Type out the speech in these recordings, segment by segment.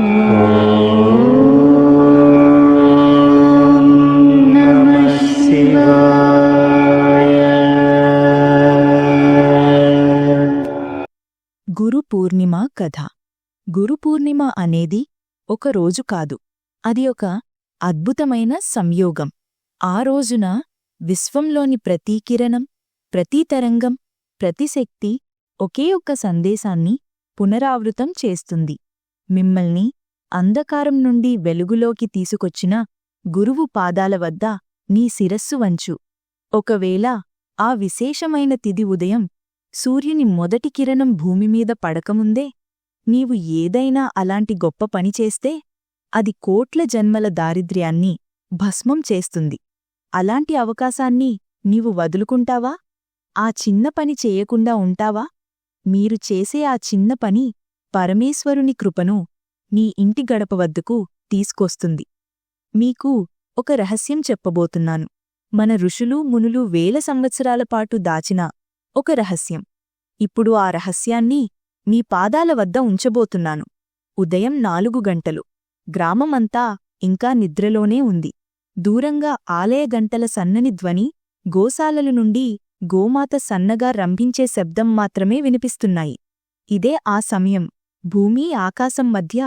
గురుపూర్ణిమ గురు పూర్ణిమ కథ. గురు పూర్ణిమ అనేది ఒక రోజు కాదు. అది ఒక అద్భుతమైన సంయోగం. ఆ రోజున విశ్వంలోని ప్రతి కిరణం ప్రతి తరంగం ప్రతి శక్తి ఒకే ఒక్క సందేశాన్ని పునరావృతం చేస్తుంది. మిమ్మల్ని అంధకారం నుండి వెలుగులోకి తీసుకొచ్చిన గురువు పాదాల వద్ద నీ శిరస్సు వంచు. ఒకవేళ ఆ విశేషమైన తిది ఉదయం సూర్యుని మొదటి కిరణం భూమిమీద పడకముందే నీవు ఏదైనా అలాంటి గొప్ప పని చేస్తే అది కోట్ల జన్మల దారిద్ర్యాన్ని భస్మం చేస్తుంది. అలాంటి అవకాశాన్ని నీవు వదులుకుంటావా? ఆ చిన్న పని చేయకుండా ఉంటావా? మీరు చేసే ఆ చిన్న పని పరమేశ్వరుని కృపను నీ ఇంటి గడప వద్దకు తీసుకొస్తుంది. మీకు ఒక రహస్యం చెప్పబోతున్నాను. మన ఋషులు మునులు వేల సంవత్సరాల పాటు దాచిన ఒక రహస్యం. ఇప్పుడు ఆ రహస్యాన్ని మీ పాదాల వద్ద ఉంచబోతున్నాను. ఉదయం నాలుగు గంటలు. గ్రామమంతా ఇంకా నిద్రలోనే ఉంది. దూరంగా ఆలయ గంటల సన్నని ధ్వని గోశాలల నుండి గోమాత సన్నగా రంభించే శబ్దం మాత్రమే వినిపిస్తున్నాయి. ఇదే ఆ సమయం. భూమి ఆకాశం మధ్య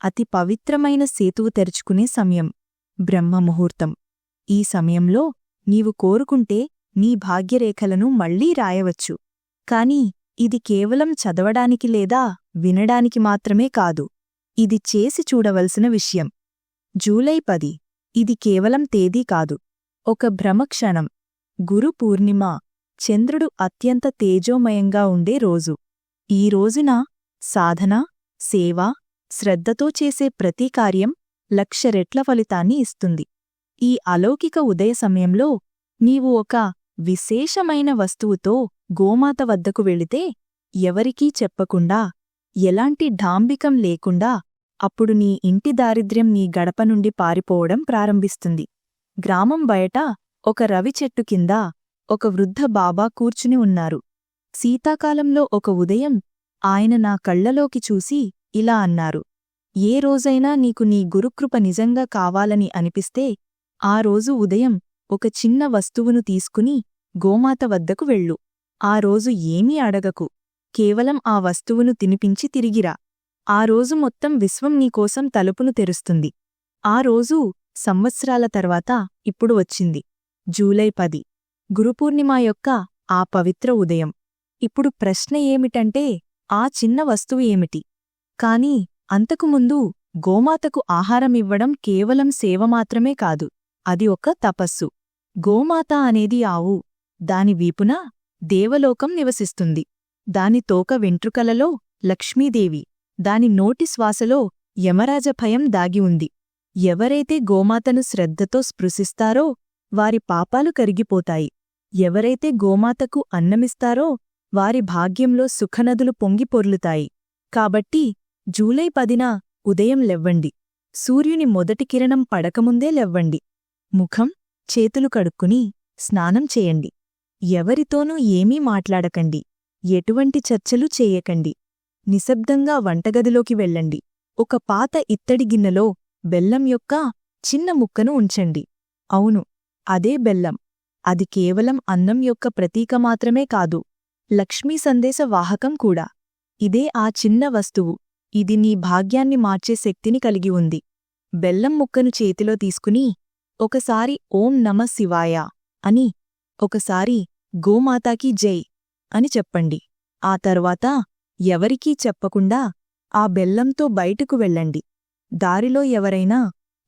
అతి పవిత్రమైన సేతువు తెరుచుకునే సమయం. బ్రహ్మముహూర్తం ఈ సమయంలో నీవు కోరుకుంటే నీ భాగ్యరేఖలను మళ్ళీ రాయవచ్చు. కాని ఇది కేవలం చదవడానికి లేదా వినడానికి మాత్రమే కాదు. ఇది చేసి చూడవలసిన విషయం. జూలై పది. ఇది కేవలం తేదీ కాదు. ఒక భ్రమక్షణం గురు పూర్ణిమ. చంద్రుడు అత్యంత తేజోమయంగా ఉండే రోజు. ఈ రోజున సాధన సేవ శ్రద్ధతో చేసే ప్రతి కార్యం లక్ష రెట్ల ఫలితాన్ని ఇస్తుంది. ఈ అలౌకిక ఉదయ సమయంలో నీవు ఒక విశేషమైన వస్తువుతో గోమాత వద్దకు వెళితే ఎవరికీ చెప్పకుండా ఎలాంటి ఢాంబికం లేకుండా అప్పుడు నీ ఇంటి దారిద్ర్యం నీ గడప నుండి పారిపోవడం ప్రారంభిస్తుంది. గ్రామం బయట ఒక రవి చెట్టు కింద ఒక వృద్ధ బాబా కూర్చుని ఉన్నారు. శీతాకాలంలో ఒక ఉదయం ఆయన నా కళ్ళలోకి చూసి ఇలా అన్నారు. ఏ రోజైనా నీకు నీ గురుకృప నిజంగా కావాలని అనిపిస్తే ఆ రోజు ఉదయం ఒక చిన్న వస్తువును తీసుకుని గోమాత వద్దకు వెళ్ళు. ఆ రోజు ఏమీ అడగకు. కేవలం ఆ వస్తువును తినిపించి తిరిగిరా. ఆ రోజు మొత్తం విశ్వం నీకోసం తలుపును తెరుస్తుంది. ఆ రోజు సంవత్సరాల తర్వాత ఇప్పుడు వచ్చింది. జూలై పది. గురుపూర్ణిమ యొక్క ఆ పవిత్ర ఉదయం. ఇప్పుడు ప్రశ్న ఏమిటంటే ఆ చిన్న వస్తువు ఏమిటి? కాని అంతకుముందు గోమాతకు ఆహారమివ్వడం కేవలం సేవ మాత్రమే కాదు అది ఒక తపస్సు. గోమాత అనేది ఆవు. దాని వీపున దేవలోకం నివసిస్తుంది. దాని తోక వెంట్రుకలలో లక్ష్మీదేవి. దాని నోటి శ్వాసలో యమరాజ భయం దాగి ఉంది. ఎవరైతే గోమాతను శ్రద్ధతో స్పృశిస్తారో వారి పాపాలు కరిగిపోతాయి. ఎవరైతే గోమాతకు అన్నమిస్తారో వారి భాగ్యంలో సుఖనదులు పొంగిపొర్లుతాయి కాబట్టి జూలై పదిన ఉదయం లెవ్వండి. సూర్యుని మొదటి కిరణం పడకముందే లెవ్వండి. ముఖం చేతులు కడుక్కుని స్నానం చేయండి. ఎవరితోనూ ఏమీ మాట్లాడకండి. ఎటువంటి చర్చలు చేయకండి. నిశ్శబ్దంగా వంటగదిలోకి వెళ్ళండి. ఒక పాత ఇత్తడి గిన్నెలో బెల్లం యొక్క చిన్న ముక్కను ఉంచండి. అవును అదే బెల్లం. అది కేవలం అన్నం యొక్క ప్రతీక మాత్రమే కాదు. లక్ష్మీ సందేశ వాహకం కూడా. ఇదే ఆ చిన్న వస్తువు. ఇది నీ భాగ్యాన్ని మార్చే శక్తిని కలిగి ఉంది. బెల్లం ముక్కను చేతిలో తీసుకుని ఒకసారి ఓం నమ శివాయ అని ఒకసారి గోమాతాకి జై అని చెప్పండి. ఆ తర్వాత ఎవరికీ చెప్పకుండా ఆ బెల్లంతో బయటకు వెళ్ళండి. దారిలో ఎవరైనా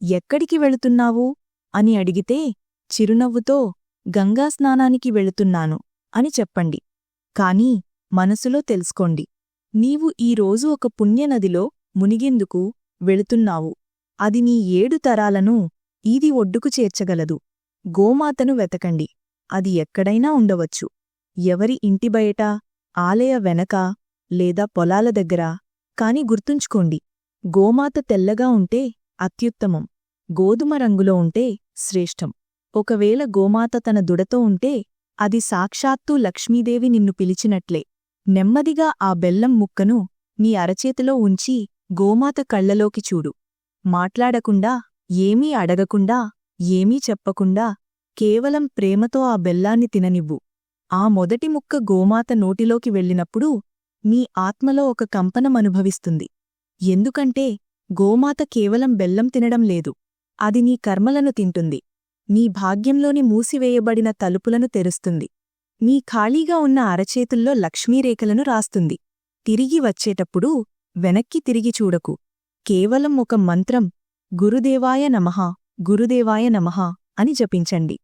ఎక్కడికి వెళుతున్నావు? అని అడిగితే చిరునవ్వుతో గంగాస్నానానికి వెళుతున్నాను అని చెప్పండి. కాని మనసులో తెలుసుకోండి. నీవు ఈ రోజు ఒక పుణ్యనదిలో మునిగేందుకు వెళుతున్నావు. అది నీ ఏడు తరాలను ఈది ఒడ్డుకు చేర్చగలదు. గోమాతను వెతకండి. అది ఎక్కడైనా ఉండవచ్చు. ఎవరి ఇంటి బయట ఆలయ వెనక లేదా పొలాల దగ్గర కాని గుర్తుంచుకోండి. గోమాత తెల్లగా ఉంటే అత్యుత్తమం. గోధుమ రంగులో ఉంటే శ్రేష్టం. ఒకవేళ గోమాత తన దుడతో ఉంటే అది సాక్షాత్తూ లక్ష్మీదేవి నిన్ను పిలిచినట్లే. నెమ్మదిగా ఆ బెల్లం ముక్కను నీ అరచేతిలో ఉంచి గోమాత కళ్ళలోకి చూడు. మాట్లాడకుండా ఏమీ అడగకుండా ఏమీ చెప్పకుండా కేవలం ప్రేమతో ఆ బెల్లాన్ని తిననివ్వు. ఆ మొదటి ముక్క గోమాత నోటిలోకి వెళ్ళినప్పుడు నీ ఆత్మలో ఒక కంపనం అనుభవిస్తుంది. ఎందుకంటే గోమాత కేవలం బెల్లం తినడం లేదు. అది నీ కర్మలను తింటుంది. మీ భాగ్యంలోని మూసివేయబడిన తలుపులను తెరుస్తుంది. మీ ఖాళీగా ఉన్న అరచేతుల్లో లక్ష్మీరేఖలను రాస్తుంది. తిరిగి వచ్చేటప్పుడు వెనక్కి తిరిగి చూడకు. కేవలం ఒక మంత్రం గురుదేవాయ నమః గురుదేవాయ నమః అని జపించండి.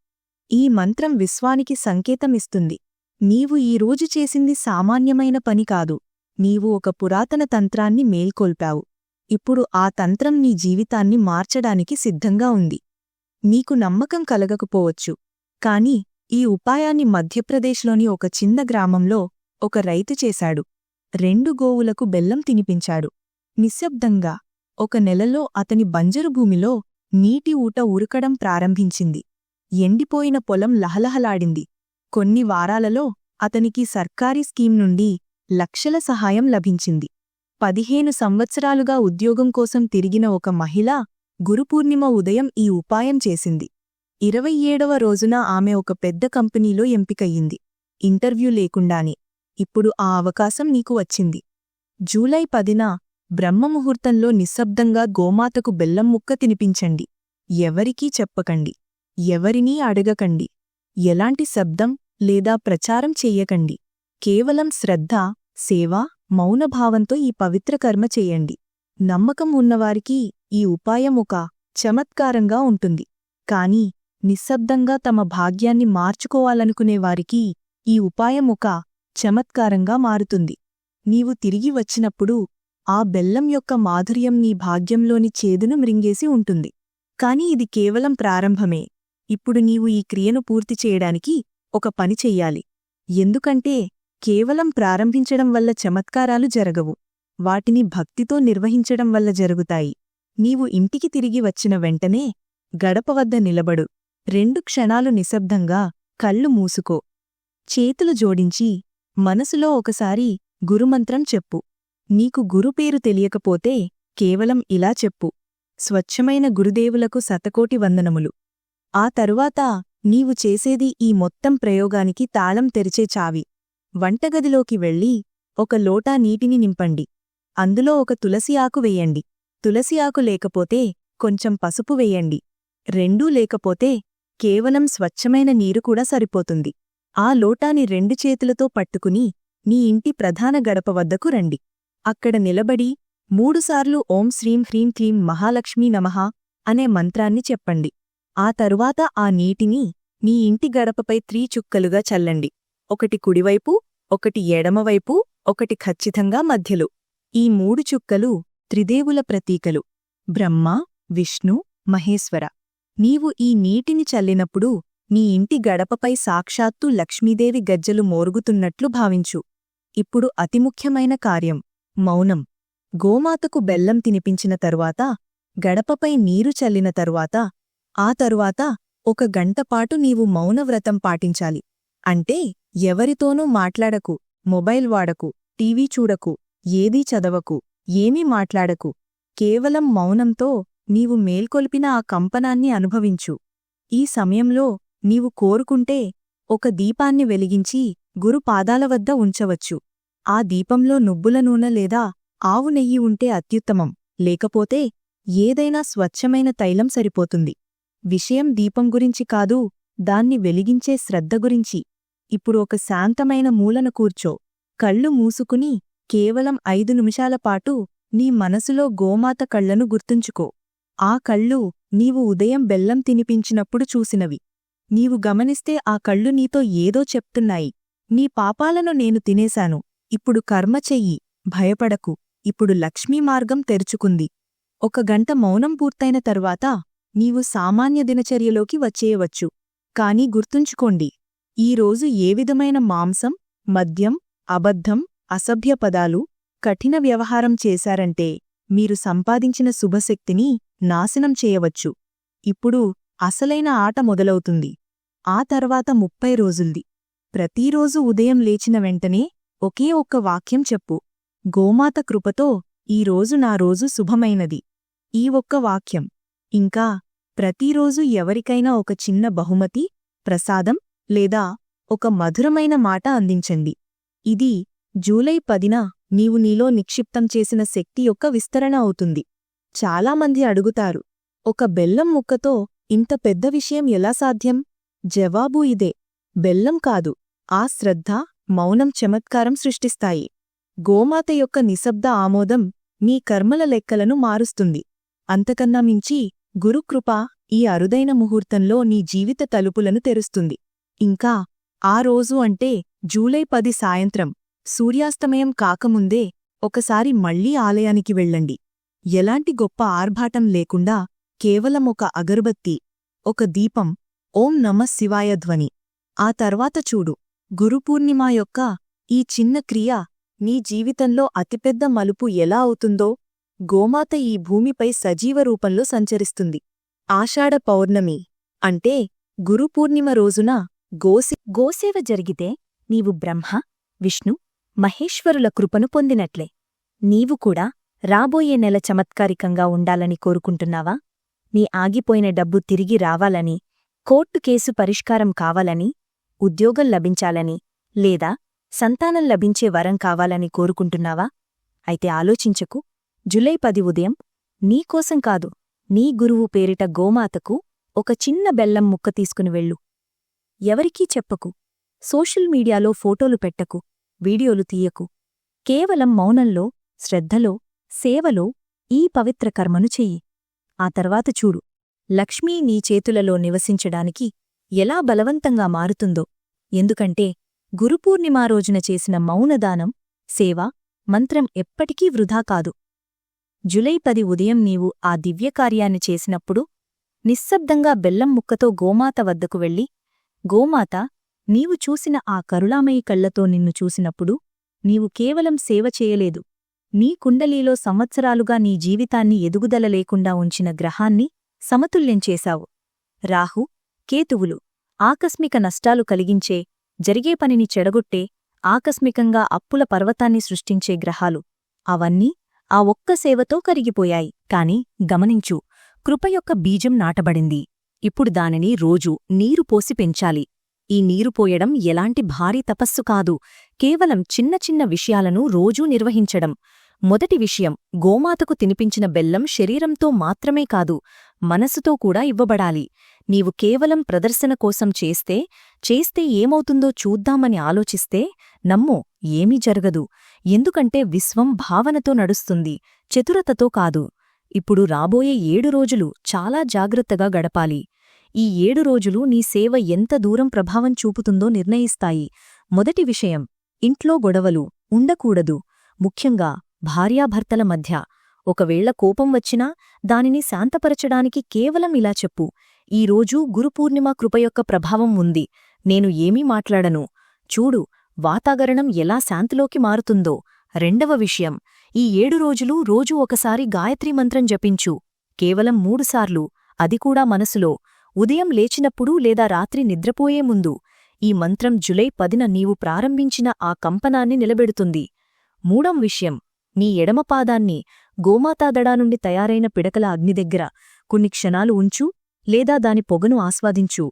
ఈ మంత్రం విశ్వానికి సంకేతమిస్తుంది. నీవు ఈ రోజు చేసింది సామాన్యమైన పని కాదు. నీవు ఒక పురాతన తంత్రాన్ని మేల్కొల్పావు. ఇప్పుడు ఆ తంత్రం నీ జీవితాన్ని మార్చడానికి సిద్ధంగా ఉంది. మీకు నమ్మకం కలగకపోవచ్చు. కాని ఈ ఉపాయాన్ని మధ్యప్రదేశ్లోని ఒక చిన్న గ్రామంలో ఒక రైతు చేశాడు. రెండు గోవులకు బెల్లం తినిపించాడు. నిశ్శబ్దంగా ఒక నెలలో అతని బంజరు భూమిలో నీటి ఊట ఉరకడం ప్రారంభించింది. ఎండిపోయిన పొలం లహలహలాడింది. కొన్ని వారాలలో అతనికి సర్కారీ స్కీం నుండి లక్షల సహాయం లభించింది. పదిహేను సంవత్సరాలుగా ఉద్యోగం కోసం తిరిగిన ఒక మహిళ గురుపూర్ణిమ ఉదయం ఈ ఉపాయం చేసింది. ఇరవై ఏడవ రోజున ఆమె ఒక పెద్ద కంపెనీలో ఎంపికయ్యింది. ఇంటర్వ్యూ లేకుండానే. ఇప్పుడు ఆ అవకాశం నీకు వచ్చింది. జూలై పదిన బ్రహ్మముహూర్తంలో నిశ్శబ్దంగా గోమాతకు బెల్లం ముక్క తినిపించండి. ఎవరికీ చెప్పకండి. ఎవరినీ అడగకండి. ఎలాంటి శబ్దం లేదా ప్రచారం చెయ్యకండి. కేవలం శ్రద్ధ సేవ మౌనభావంతో ఈ పవిత్ర కర్మ చేయండి. నమ్మకం ఉన్నవారికి ఈ ఉపాయం ఒక చమత్కారంగా ఉంటుంది. కాని నిశ్శబ్దంగా తమ భాగ్యాన్ని మార్చుకోవాలనుకునేవారికి ఈ ఉపాయం ఒక చమత్కారంగా మారుతుంది. నీవు తిరిగి వచ్చినప్పుడు ఆ బెల్లం యొక్క మాధుర్యం నీ భాగ్యంలోని చేదును మృంగేసి ఉంటుంది. కాని ఇది కేవలం ప్రారంభమే. ఇప్పుడు నీవు ఈ క్రియను పూర్తి చేయడానికి ఒక పని చెయ్యాలి. ఎందుకంటే కేవలం ప్రారంభించడం వల్ల చమత్కారాలు జరగవు. వాటిని భక్తితో నిర్వహించడం వల్ల జరుగుతాయి. నీవు ఇంటికి తిరిగి వచ్చిన వెంటనే గడప వద్ద నిలబడు. రెండు క్షణాలు నిశ్శబ్దంగా కళ్ళు మూసుకో. చేతులు జోడించి మనసులో ఒకసారి గురుమంత్రం చెప్పు. నీకు గురుపేరు తెలియకపోతే కేవలం ఇలా చెప్పు. స్వచ్ఛమైన గురుదేవులకు శతకోటి వందనములు. ఆ తరువాత నీవు చేసేది ఈ మొత్తం ప్రయోగానికి తాళం తెరిచే చావి. వంటగదిలోకి వెళ్ళి ఒక లోటా నీటిని నింపండి. అందులో ఒక తులసి ఆకు వెయ్యండి తులసి ఆకు లేకపోతే కొంచెం పసుపు వెయ్యండి రెండూ లేకపోతే కేవలం స్వచ్ఛమైన నీరు కూడా సరిపోతుంది. ఆ లోటాని రెండు చేతులతో పట్టుకుని నీ ఇంటి ప్రధాన గడప వద్దకు రండి. అక్కడ నిలబడి మూడుసార్లు ఓం శ్రీం హ్రీం క్లీం మహాలక్ష్మీ నమః అనే మంత్రాన్ని చెప్పండి. ఆ తరువాత ఆ నీటిని నీ ఇంటి గడపపై త్రీచుక్కలుగా చల్లండి. ఒకటి కుడివైపు ఒకటి ఎడమవైపు ఒకటి ఖచ్చితంగా మధ్యలో. ఈ మూడు చుక్కలు త్రిదేవుల ప్రతీకలు. బ్రహ్మ విష్ణు మహేశ్వర. నీవు ఈ నీటిని చల్లినప్పుడు నీ ఇంటి గడపపై సాక్షాత్తు లక్ష్మీదేవి గజ్జలు మోరుగుతున్నట్లు భావించు. ఇప్పుడు అతి ముఖ్యమైన కార్యం. మౌనం. గోమాతకు బెల్లం తినిపించిన తరువాత గడపపై నీరు చల్లిన తరువాత ఆ తరువాత ఒక గంటపాటు నీవు మౌనవ్రతం పాటించాలి. అంటే ఎవరితోనూ మాట్లాడకు మొబైల్ వాడకు టీవీ చూడకు. ఏదీ చదవకు ఏమీ మాట్లాడకు. కేవలం మౌనంతో నీవు మేల్కొల్పిన ఆ కంపనాన్ని అనుభవించు. ఈ సమయంలో నీవు కోరుకుంటే ఒక దీపాన్ని వెలిగించి గురు పాదాల వద్ద ఉంచవచ్చు. ఆ దీపంలో నువ్వుల నూనె లేదా ఆవు నెయ్యి ఉంటే అత్యుత్తమం. లేకపోతే ఏదైనా స్వచ్ఛమైన తైలం సరిపోతుంది. విషయం దీపం గురించి కాదు దాన్ని వెలిగించే శ్రద్ధ గురించి. ఇప్పుడు ఒక శాంతమైన మూలన కూర్చో. కళ్ళు మూసుకుని కేవలం ఐదు నిమిషాల పాటు నీ మనసులో గోమాత కళ్ళను గుర్తుంచుకో. ఆ కళ్ళు నీవు ఉదయం బెల్లం తినిపించినప్పుడు చూసినవి. నీవు గమనిస్తే ఆ కళ్ళు నీతో ఏదో చెప్తున్నాయి. నీ పాపాలను నేను తినేశాను. ఇప్పుడు కర్మ చెయ్యి. భయపడకు. ఇప్పుడు లక్ష్మీ మార్గం తెరుచుకుంది. ఒక గంట మౌనం పూర్తయిన తరువాత నీవు సామాన్య దినచర్యలోకి వచ్చేయవచ్చు. కాని గుర్తుంచుకోండి ఈరోజు ఏ విధమైన మాంసం మద్యం అబద్ధం అసభ్య పదాలు కఠిన వ్యవహారం చేశారంటే మీరు సంపాదించిన శుభశక్తిని నాశనం చేయవచ్చు. ఇప్పుడు అసలైన ఆట మొదలవుతుంది. ఆ తర్వాత ముప్పై రోజుల్ది. ప్రతిరోజు ఉదయం లేచిన వెంటనే ఒకే ఒక్క వాక్యం చెప్పు. గోమాత కృపతో ఈ రోజు నా రోజు శుభమైనది. ఈ ఒక్క వాక్యం. ఇంకా ప్రతిరోజు ఎవరికైనా ఒక చిన్న బహుమతి ప్రసాదం లేదా ఒక మధురమైన మాట అందించండి. ఇది జూలై పదిన నీవు నీలో నిక్షిప్తం చేసిన శక్తి యొక్క విస్తరణ అవుతుంది. చాలామంది అడుగుతారు ఒక బెల్లం ముక్కతో ఇంత పెద్ద విషయం ఎలా సాధ్యం? జవాబు ఇదే బెల్లం కాదు ఆ శ్రద్ధ మౌనం చమత్కారం సృష్టిస్తాయి. గోమాత యొక్క నిశ్శబ్ద ఆమోదం మీ కర్మల లెక్కలను మారుస్తుంది. అంతకన్నా మించి గురుకృప ఈ అరుదైన ముహూర్తంలో నీ జీవిత తలుపులను తెరుస్తుంది. ఇంకా ఆ రోజు అంటే జూలై పది సాయంత్రం. సూర్యాస్తమయం కాకముందే ఒకసారి మళ్ళీ ఆలయానికి వెళ్ళండి. ఎలాంటి గొప్ప ఆర్భాటం లేకుండా కేవలం ఒక అగరుబత్తి ఒక దీపం ఓం నమః శివాయ ధ్వని. ఆ తర్వాత చూడు గురుపూర్ణిమ యొక్క ఈ చిన్న క్రియ నీ జీవితంలో అతిపెద్ద మలుపు ఎలా అవుతుందో గోమాత ఈ భూమిపై సజీవ రూపంలో సంచరిస్తుంది. ఆషాఢ పౌర్ణమి అంటే గురుపూర్ణిమ రోజున గోసి గోసేవ జరిగితే నీవు బ్రహ్మ విష్ణు మహేశ్వరుల కృపను పొందినట్లే. నీవు కూడా రాబోయే నెల చమత్కారికంగా ఉండాలని కోరుకుంటున్నావా? నీ ఆగిపోయిన డబ్బు తిరిగి రావాలని కోర్టు కేసు పరిష్కారం కావాలని ఉద్యోగం లభించాలని లేదా సంతానం లభించే వరం కావాలని కోరుకుంటున్నావా? అయితే ఆలోచించకు. జులై పది ఉదయం నీకోసం కాదు నీ గురువు పేరిట గోమాతకు ఒక చిన్న బెల్లం ముక్క తీసుకుని వెళ్ళు. ఎవరికీ చెప్పకు. సోషల్ మీడియాలో ఫోటోలు పెట్టకు. వీడియోలు తీయకు. కేవలం మౌనంలో శ్రద్ధలో సేవలో ఈ పవిత్ర కర్మను చెయ్యి. ఆ తర్వాత చూడు. లక్ష్మీ నీ చేతులలో నివసించడానికి ఎలా బలవంతంగా మారుతుందో. ఎందుకంటే గురుపూర్ణిమా రోజున చేసిన మౌనదానం సేవ మంత్రం ఎప్పటికీ వృధా కాదు. జులై పది ఉదయం నీవు ఆ దివ్యకార్యాన్ని చేసినప్పుడు నిశ్శబ్దంగా బెల్లం ముక్కతో గోమాత వద్దకు వెళ్ళి గోమాత నీవు చూసిన ఆ కరుళామయి కళ్ళతో నిన్ను చూసినప్పుడు నీవు కేవలం సేవ చేయలేదు. నీ కుండలీలో సంవత్సరాలుగా నీ జీవితాన్ని ఎదుగుదల లేకుండా ఉంచిన గ్రహాన్ని సమతుల్యం చేశావు. రాహు కేతువులు ఆకస్మిక నష్టాలు కలిగించే జరిగే పనిని చెడగొట్టే ఆకస్మికంగా అప్పుల పర్వతాన్ని సృష్టించే గ్రహాలు. అవన్నీ ఆ ఒక్క సేవతో కరిగిపోయాయి. కాని గమనించు కృప యొక్క బీజం నాటబడింది. ఇప్పుడు దానిని రోజూ నీరు పోసి పెంచాలి. ఈ నీరు పోయడం ఎలాంటి భారీ తపస్సు కాదు. కేవలం చిన్న చిన్న విషయాలను రోజూ నిర్వహించడం. మొదటి విషయం గోమాతకు తినిపించిన బెల్లం శరీరంతో మాత్రమే కాదు మనసుతో కూడా ఇవ్వబడాలి. నీవు కేవలం ప్రదర్శన కోసం చేస్తే చేస్తే ఏమవుతుందో చూద్దామని ఆలోచిస్తే నమ్మో ఏమీ జరగదు. ఎందుకంటే విశ్వం భావనతో నడుస్తుంది చతురతతో కాదు. ఇప్పుడు రాబోయే ఏడు రోజులు చాలా జాగ్రత్తగా గడపాలి. ఈ ఏడు రోజులు నీ సేవ ఎంత దూరం ప్రభావం చూపుతుందో నిర్ణయిస్తాయి. మొదటి విషయం ఇంట్లో గొడవలు ఉండకూడదు. ముఖ్యంగా భార్యాభర్తల మధ్య. ఒకవేళ కోపం వచ్చినా దానిని శాంతపరచడానికి కేవలం ఇలా చెప్పు. ఈరోజు గురుపూర్ణిమ కృప యొక్క ప్రభావం ఉంది. నేను ఏమీ మాట్లాడను. చూడు వాతావరణం ఎలా శాంతిలోకి మారుతుందో. రెండవ విషయం ఈ ఏడు రోజులు రోజూ ఒకసారి గాయత్రీ మంత్రం జపించు. కేవలం మూడుసార్లు అది కూడా మనసులో. ఉదయం లేచినప్పుడు లేదా రాత్రి నిద్రపోయే ముందు ఈ మంత్రం జులై పదిన నీవు ప్రారంభించిన ఆ కంపనాన్ని నిలబెడుతుంది. మూడం విషయం నీ ఎడమపాదాన్ని గోమాతాదడా నుండి తయారైన పిడకల అగ్ని దగ్గర కొన్ని క్షణాలు ఉంచు లేదా దాని పొగను ఆస్వాదించు.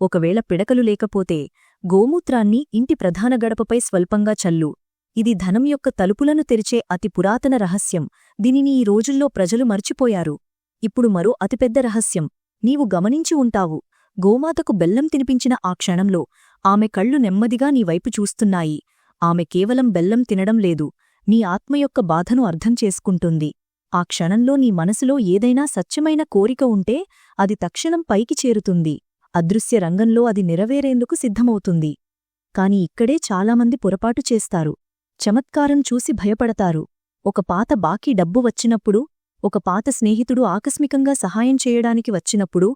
ఒకవేళ పిడకలు లేకపోతే గోమూత్రాన్ని ఇంటి ప్రధాన గడపపై స్వల్పంగా చల్లు. ఇది ధనం యొక్క తలుపులను తెరిచే అతి పురాతన రహస్యం. దీనిని ఈ రోజుల్లో ప్రజలు మర్చిపోయారు. ఇప్పుడు మరో అతిపెద్ద రహస్యం నీవు గమనించి ఉంటావు. గోమాతకు బెల్లం తినిపించిన ఆ క్షణంలో ఆమె కళ్ళు నెమ్మదిగా నీ వైపు చూస్తున్నాయి. ఆమె కేవలం బెల్లం తినడం లేదు. నీ ఆత్మ యొక్క బాధను అర్థం చేసుకుంటుంది. ఆ క్షణంలో నీ మనసులో ఏదైనా సత్యమైన కోరిక ఉంటే అది తక్షణం పైకి చేరుతుంది. అదృశ్య రంగంలో అది నెరవేరేందుకు సిద్ధమవుతుంది. కాని ఇక్కడే చాలామంది పొరపాటు చేస్తారు. చమత్కారం చూసి భయపడతారు. ఒక పాత బాకీ డబ్బు వచ్చినప్పుడు ఒక పాత స్నేహితుడు ఆకస్మికంగా సహాయం చేయడానికి వచ్చినప్పుడు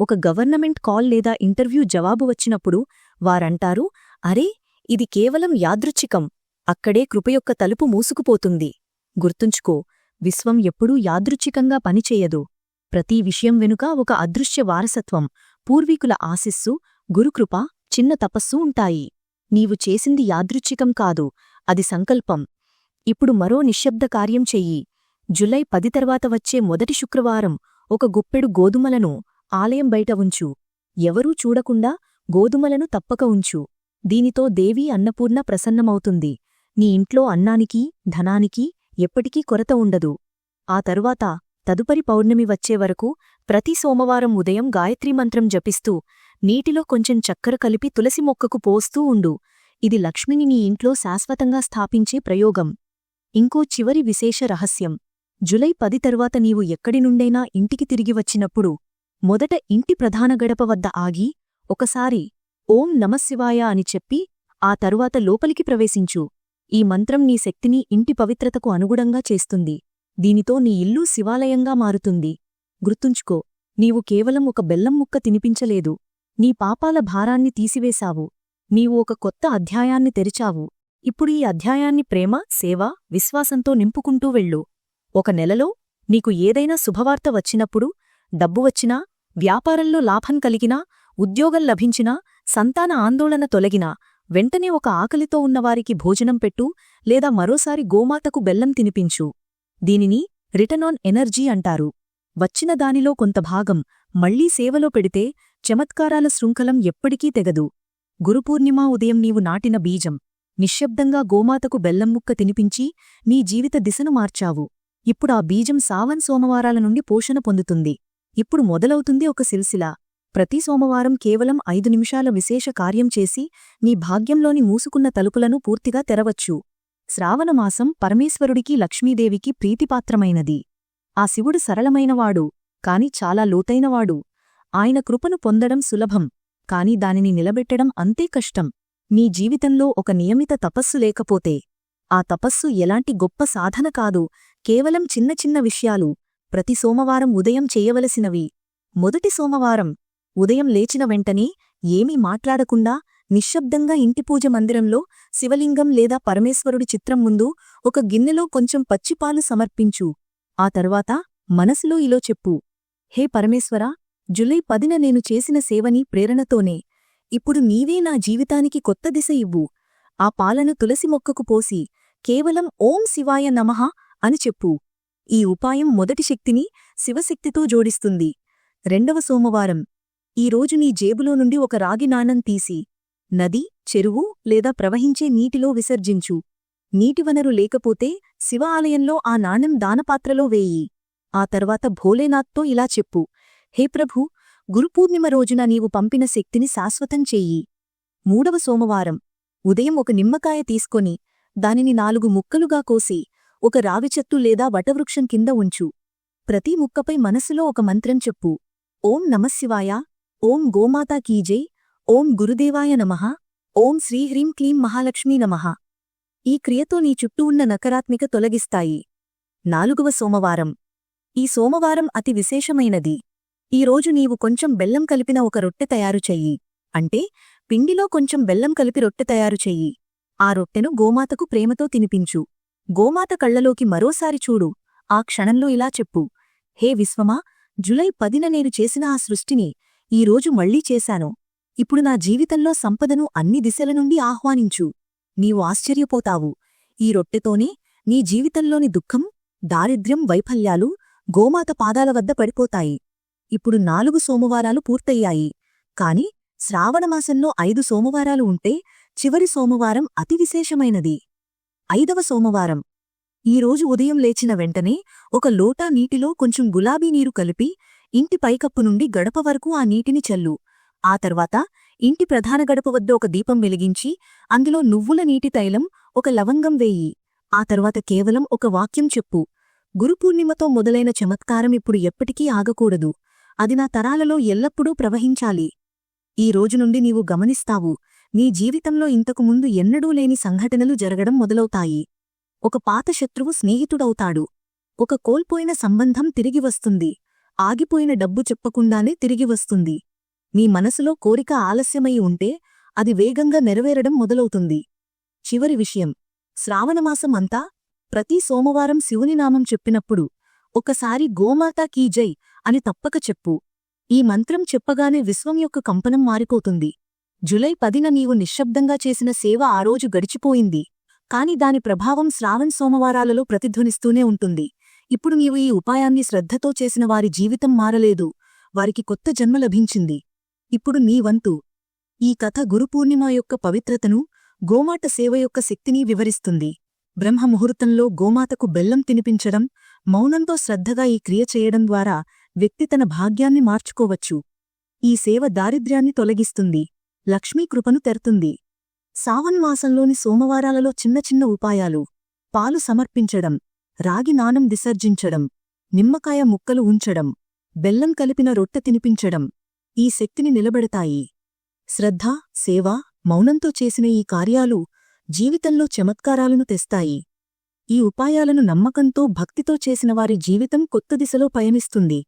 ఒక గవర్నమెంట్ కాల్ లేదా ఇంటర్వ్యూ జవాబు వచ్చినప్పుడు వారంటారు అరే ఇది కేవలం యాదృచ్ఛికం. అక్కడే కృపయొక్క తలుపు మూసుకుపోతుంది. గుర్తుంచుకో విశ్వం ఎప్పుడూ యాదృచ్ఛికంగా పనిచేయదు. ప్రతి విషయం వెనుక ఒక అదృశ్య వారసత్వం పూర్వీకుల ఆశిస్సు గురుకృప చిన్న తపస్సు ఉంటాయి. నీవు చేసింది యాదృచ్ఛికం కాదు అది సంకల్పం. ఇప్పుడు మరో నిశ్శబ్ద కార్యం చెయ్యి. జులై పది తర్వాత వచ్చే మొదటి శుక్రవారం ఒక గుప్పెడు గోధుమలను ఆలయం బయట ఉంచు. ఎవరూ చూడకుండా గోధుమలను తప్పక ఉంచు. దీనితో దేవి అన్నపూర్ణ ప్రసన్నమవుతుంది. నీ ఇంట్లో అన్నానికి ధనానికి ఎప్పటికీ కొరత ఉండదు. ఆ తరువాత తదుపరి పౌర్ణమి వచ్చే వరకు ప్రతి సోమవారం ఉదయం గాయత్రీ మంత్రం జపిస్తూ నీటిలో కొంచెం చక్కెర కలిపి తులసి మొక్కకు పోస్తూ ఉండు. ఇది లక్ష్మిని నీ ఇంట్లో శాశ్వతంగా స్థాపించే ప్రయోగం. ఇంకో చివరి విశేష రహస్యం. జులై పది తరువాత నీవు ఎక్కడి నుండైనా ఇంటికి తిరిగి వచ్చినప్పుడు మొదట ఇంటి ప్రధాన గడప వద్ద ఆగి ఒకసారి ఓం నమశివాయ అని చెప్పి ఆ తరువాత లోపలికి ప్రవేశించు. ఈ మంత్రం నీ శక్తిని ఇంటి పవిత్రతకు అనుగుణంగా చేస్తుంది. దీనితో నీ ఇల్లు శివాలయంగా మారుతుంది. గుర్తుంచుకో నీవు కేవలం ఒక బెల్లం ముక్క తినిపించలేదు. నీ పాపాల భారాన్ని తీసివేశావు. నీవు ఒక కొత్త అధ్యాయాన్ని తెరిచావు. ఇప్పుడు ఈ అధ్యాయాన్ని ప్రేమ సేవ విశ్వాసంతో నింపుకుంటూ వెళ్ళు. ఒక నెలలో నీకు ఏదైనా శుభవార్త వచ్చినప్పుడు డబ్బు వచ్చినా వ్యాపారంలో లాభం కలిగినా ఉద్యోగం లభించినా సంతాన ఆందోళన తొలగినా వెంటనే ఒక ఆకలితో ఉన్నవారికి భోజనం పెట్టు లేదా మరోసారి గోమాతకు బెల్లం తినిపించు. దీనిని రిటర్న్ ఆన్ ఎనర్జీ అంటారు. వచ్చిన దానిలో కొంత భాగం మళ్ళీ సేవలో పెడితే చమత్కారాల శృంఖలం ఎప్పటికీ తెగదు. గురుపూర్ణిమా ఉదయం నీవు నాటిన బీజం. నిశ్శబ్దంగా గోమాతకు బెల్లం ముక్క తినిపించి నీ జీవిత దిశను మార్చావు. ఇప్పుడా బీజం సావన్ సోమవారాల నుండి పోషణ పొందుతుంది. ఇప్పుడు మొదలవుతుంది ఒక సిల్సిలా. ప్రతి సోమవారం కేవలం ఐదు నిమిషాల విశేష కార్యం చేసి నీ భాగ్యంలోని మూసుకున్న తలుపులను పూర్తిగా తెరవచ్చు. శ్రావణమాసం పరమేశ్వరుడికి లక్ష్మీదేవికి ప్రీతిపాత్రమైనది. ఆ శివుడు సరళమైనవాడు కాని చాలా లోతైనవాడు. ఆయన కృపను పొందడం సులభం కాని దానిని నిలబెట్టడం అంతే కష్టం. నీ జీవితంలో ఒక నియమిత తపస్సు లేకపోతే ఆ తపస్సు ఎలాంటి గొప్ప సాధన కాదు. కేవలం చిన్న చిన్న విషయాలు. ప్రతి సోమవారం ఉదయం చేయవలసినవి. మొదటి సోమవారం. ఉదయం లేచిన వెంటనే ఏమీ మాట్లాడకుండా నిశ్శబ్దంగా ఇంటి పూజ మందిరంలో శివలింగం లేదా పరమేశ్వరుడి చిత్రం ముందు ఒక గిన్నెలో కొంచెం పచ్చిపాలు సమర్పించు. ఆ తర్వాత మనసులో ఇలా చెప్పు. హే పరమేశ్వరా! జులై పదిన నేను చేసిన సేవని ప్రేరణతోనే. ఇప్పుడు నీవే నా జీవితానికి కొత్త దిశ ఇవ్వు. ఆ పాలను తులసి మొక్కకు పోసి కేవలం ఓం శివాయ నమః అని చెప్పు. ఈ ఉపాయం మొదటి శక్తిని శివశక్తితో జోడిస్తుంది. రెండవ సోమవారం. ఈరోజు నీ జేబులో నుండి ఒక రాగి నాణం తీసి నది చెరువు లేదా ప్రవహించే నీటిలో విసర్జించు. నీటివనరు లేకపోతే శివ ఆలయంలో ఆ నాణెం దానపాత్రలో వేయి. ఆ తర్వాత భోలేనాథ్తో ఇలా చెప్పు. హే ప్రభూ గురుపూర్ణిమ రోజున నీవు పంపిన శక్తిని శాశ్వతం చెయ్యి మూడవ సోమవారం. ఉదయం ఒక నిమ్మకాయ తీసుకొని దానిని నాలుగు ముక్కలుగా కోసి ఒక రావిచెట్టు లేదా వటవృక్షం కింద ఉంచు. ప్రతి ముక్కపై మనసులో ఒక మంత్రం చెప్పు. ఓం నమశివాయ ఓం గోమాతా కీజై ఓం గురుదేవాయ నమః. ఓం శ్రీహ్రీం క్లీం మహాలక్ష్మీ నమః. ఈ క్రియతో నీ చుట్టూ ఉన్న నకరాత్మిక తొలగిస్తాయి. నాలుగవ సోమవారం. ఈ సోమవారం అతి విశేషమైనది. ఈరోజు నీవు కొంచెం బెల్లం కలిపిన ఒక రొట్టె తయారు చెయ్యి. అంటే పిండిలో కొంచెం బెల్లం కలిపి రొట్టె తయారు చెయ్యి. ఆ రొట్టెను గోమాతకు ప్రేమతో తినిపించు. గోమాత కళ్ళలోకి మరోసారి చూడు. ఆ క్షణంలో ఇలా చెప్పు. హే విశ్వమా! జులై పదిన నేను చేసిన ఆ సృష్టిని ఈరోజు మళ్ళీ చేశాను. ఇప్పుడు నా జీవితంలో సంపదను అన్ని దిశల నుండి ఆహ్వానించు. నీవు ఆశ్చర్యపోతావు. ఈ రొట్టెతోనే నీ జీవితంలోని దుఃఖం దారిద్ర్యం వైఫల్యాలు గోమాత పాదాల వద్ద పడిపోతాయి. ఇప్పుడు నాలుగు సోమవారాలు పూర్తయ్యాయి. కాని శ్రావణమాసంలో ఐదు సోమవారాలు ఉంటే చివరి సోమవారం అతి విశేషమైనది. ఐదవ సోమవారం. ఈరోజు ఉదయం లేచిన వెంటనే ఒక లోటా నీటిలో కొంచెం గులాబీ నీరు కలిపి ఇంటి పైకప్పు నుండి గడప వరకు ఆ నీటిని చల్లు. ఆ తర్వాత ఇంటి ప్రధాన గడప వద్ద ఒక దీపం వెలిగించి అందులో నువ్వుల నీటి తైలం ఒక లవంగం వేయి. ఆ తర్వాత కేవలం ఒక వాక్యం చెప్పు. గురుపూర్ణిమతో మొదలైన చమత్కారం ఇప్పుడు ఎప్పటికీ ఆగకూడదు. అది నా తరాలలో ఎల్లప్పుడూ ప్రవహించాలి. ఈ రోజు నుండి నీవు గమనిస్తావు నీ జీవితంలో ఇంతకు ముందు ఎన్నడూ లేని సంఘటనలు జరగడం మొదలవుతాయి. ఒక పాత శత్రువు స్నేహితుడవుతాడు. ఒక కోల్పోయిన సంబంధం తిరిగి వస్తుంది. ఆగిపోయిన డబ్బు చెప్పకుండానే తిరిగి వస్తుంది. నీ మనసులో కోరిక ఆలస్యమై ఉంటే అది వేగంగా నెరవేరడం మొదలవుతుంది. చివరి విషయం. శ్రావణమాసం అంతా ప్రతి సోమవారం శివుని నామం చెప్పినప్పుడు ఒకసారి గోమాతా కీ జై అని తప్పక చెప్పు. ఈ మంత్రం చెప్పగానే విశ్వం యొక్క కంపనం మారిపోతుంది. జులై పదిన నీవు నిశ్శబ్దంగా చేసిన సేవ ఆ రోజు గడిచిపోయింది. కాని దాని ప్రభావం శ్రావణ్ సోమవారాలలో ప్రతిధ్వనిస్తూనే ఉంటుంది. ఇప్పుడు నీవు ఈ ఉపాయాన్ని శ్రద్ధతో చేసిన వారి జీవితం మారలేదు. వారికి కొత్త జన్మ లభించింది. ఇప్పుడు నీ వంతు. ఈ కథ గురుపూర్ణిమ యొక్క పవిత్రతను గోమాత సేవ యొక్క శక్తిని వివరిస్తుంది. బ్రహ్మ ముహూర్తంలో గోమాతకు బెల్లం తినిపించడం మౌనంతో శ్రద్ధగా ఈ క్రియ చేయడం ద్వారా వ్యక్తి తన భాగ్యాన్ని మార్చుకోవచ్చు. ఈ సేవ దారిద్ర్యాన్ని తొలగిస్తుంది. లక్ష్మీ కృపను తెరుతుంది. సావన్ మాసంలోని సోమవారాలలో చిన్న చిన్న ఉపాయాలు. పాలు సమర్పించడం. రాగి నానం విసర్జించడం. నిమ్మకాయ ముక్కలు ఉంచడం. బెల్లం కలిపిన రొట్టె తినిపించడం. ఈ శక్తిని నిలబెడతాయి. శ్రద్ధ సేవ మౌనంతో చేసిన ఈ కార్యాలు జీవితంలో చమత్కారాలను తెస్తాయి. ఈ ఉపాయాలను నమ్మకంతో భక్తితో చేసిన వారి జీవితం కొత్త దిశలో పయనిస్తుంది.